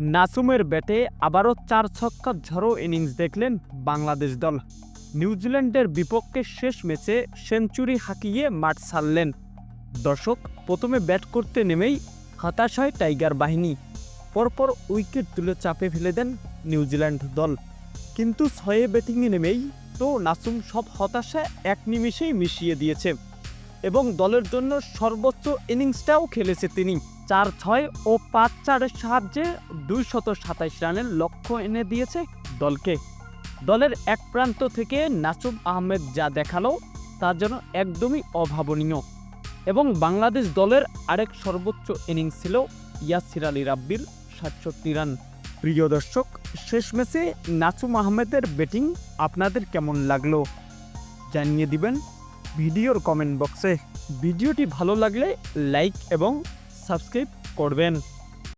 নাসুমের ব্যাটে আবারও চার ছক্কা ঝড়ো ইনিংস দেখলেন বাংলাদেশ দল। নিউজিল্যান্ডের বিপক্ষে শেষ ম্যাচে সেঞ্চুরি হাঁকিয়ে মাঠ ছাড়লেন। দর্শক, প্রথমে ব্যাট করতে নেমেই হতাশ হয় টাইগার বাহিনী। পরপর উইকেট তুলে চাপে ফেলে দেন নিউজিল্যান্ড দল। কিন্তু ছয়ে ব্যাটিংয়ে নেমেই তো নাসুম সব হতাশা এক নিমিষেই মিশিয়ে দিয়েছে। এবং দলের জন্য সর্বোচ্চ ইনিংসটাও খেলেছে তিনি। চার ছয় ও পাঁচ চারের সাহায্যে দুই শত সাতাইশ রানের লক্ষ্য এনে দিয়েছে দলকে। দলের এক প্রান্ত থেকে নাসুম আহমেদ যা দেখাল, তা যেন একদমই অভাবনীয়। এবং বাংলাদেশ দলের আরেক সর্বোচ্চ ইনিংস ছিল ইয়াসির আলী রাব্বির সাতষট্টি রান। প্রিয় দর্শক, শেষ ম্যাচে নাসুম আহমেদের ব্যাটিং আপনাদের কেমন লাগল? জানিয়ে দিবেন ভিডিওর কমেন্ট বক্সে। ভিডিওটি ভালো লাগলে লাইক এবং সাবস্ক্রাইব করবেন